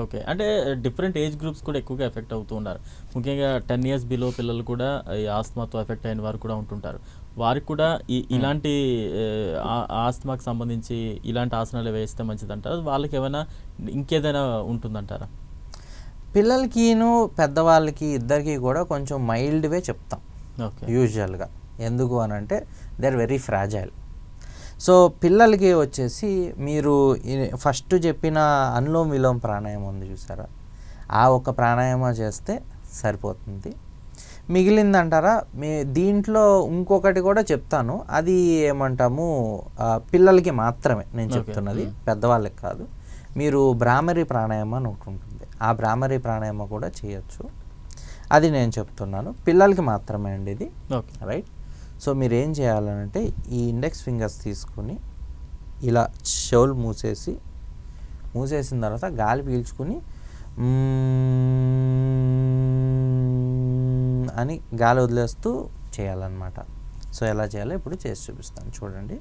Okay. అంటే different age groups కూడా ఎక్కువగా ఎఫెక్ట్ అవుతూ ఉన్నారు. ముఖ్యంగా టెన్ ఇయర్స్ బిలో పిల్లలు కూడా ఈ ఆస్తమాతో ఎఫెక్ట్ అయిన వారు కూడా ఉంటుంటారు. వారికి కూడా ఈ ఇలాంటి ఆ, ఆ- ఆస్తమాకి సంబంధించి ఇలాంటి ఆసనాలు వేస్తే మంచిదంటారా? వాళ్ళకి ఏమైనా ఇంకేదైనా ఉంటుందంటారా? పిల్లలకిను పెద్దవాళ్ళకి ఇద్దరికి కూడా కొంచెం మైల్డ్వే చెప్తాం. ఓకే. యూజువల్గా. ఎందుకు అని అంటే they are very fragile. So పిల్లలకి వచ్చేసి మీరు ఫస్ట్ చెప్పిన అనులోమ్ విలోమ్ ప్రాణాయామం ఉంది చూసారా? ఆ ఒక్క ప్రాణాయామం చేస్తే సరిపోతుంది. మిగిలిందంటారా? మీ దీంట్లో ఇంకొకటి కూడా చెప్తాను. అది ఏమంటాము? పిల్లలకి మాత్రమే నేను. చెప్తున్నది. పెద్దవాళ్ళకి కాదు. మీరు భ్రామరి ప్రాణాయామం అని ఒకటి ఉంటుంది. ఆ భ్రామరి ప్రాణాయామం కూడా చేయొచ్చు. అది నేను చెప్తున్నాను. పిల్లలకి మాత్రమే అండి ఇది. రైట్? సో మీరు ఏం చేయాలనంటే ఈ ఇండెక్స్ ఫింగర్స్ తీసుకుని ఇలా షోల్ మూసేసి మూసేసిన తర్వాత గాలి పీల్చుకుని అని గాలి వదిలేస్తూ చేయాలన్నమాట. సో ఎలా చేయాలో ఇప్పుడు చేసి చూపిస్తాను. చూడండి.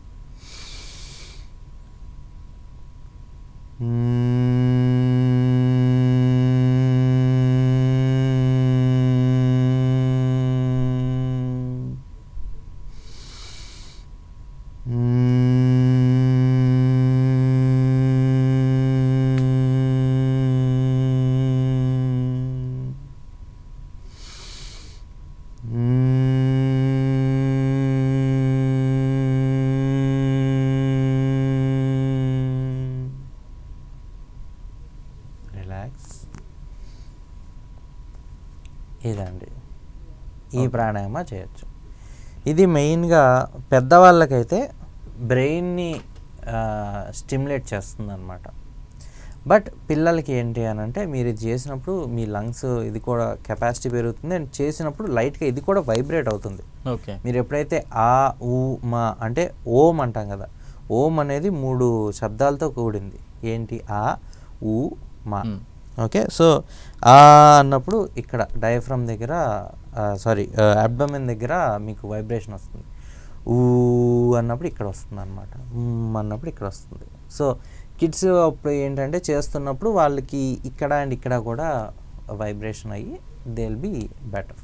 ఇదండి. ఈ ప్రాణాయామ చేయొచ్చు. ఇది మెయిన్గా పెద్దవాళ్ళకైతే బ్రెయిన్ని స్టిమ్యులేట్ చేస్తుంది అనమాట బట్ పిల్లలకి ఏంటి అని అంటే మీరు ఇది చేసినప్పుడు మీ లంగ్స్ ఇది కూడా కెపాసిటీ పెరుగుతుంది. అండ్ చేసినప్పుడు లైట్గా ఇది కూడా వైబ్రేట్ అవుతుంది. ఓకే. మీరు ఎప్పుడైతే ఆ ఊ మా అంటే ఓం అంటాం కదా ఓం అనేది మూడు శబ్దాలతో కూడింది. ఏంటి? ఆ ఊ మా. మ్. ఓకే. సో ఆ అన్నప్పుడు ఇక్కడ డయాఫ్రమ్ దగ్గర సారీ అబ్డమెన్ దగ్గర మీకు వైబ్రేషన్ వస్తుంది. ఊ అన్నప్పుడు ఇక్కడ వస్తుంది అనమాట అన్నప్పుడు ఇక్కడ వస్తుంది. సో కిడ్స్ అప్పుడు ఏంటంటే చేస్తున్నప్పుడు వాళ్ళకి ఇక్కడ అండ్ ఇక్కడ కూడా వైబ్రేషన్ అయ్యి దే విల్ బీ బెటర్.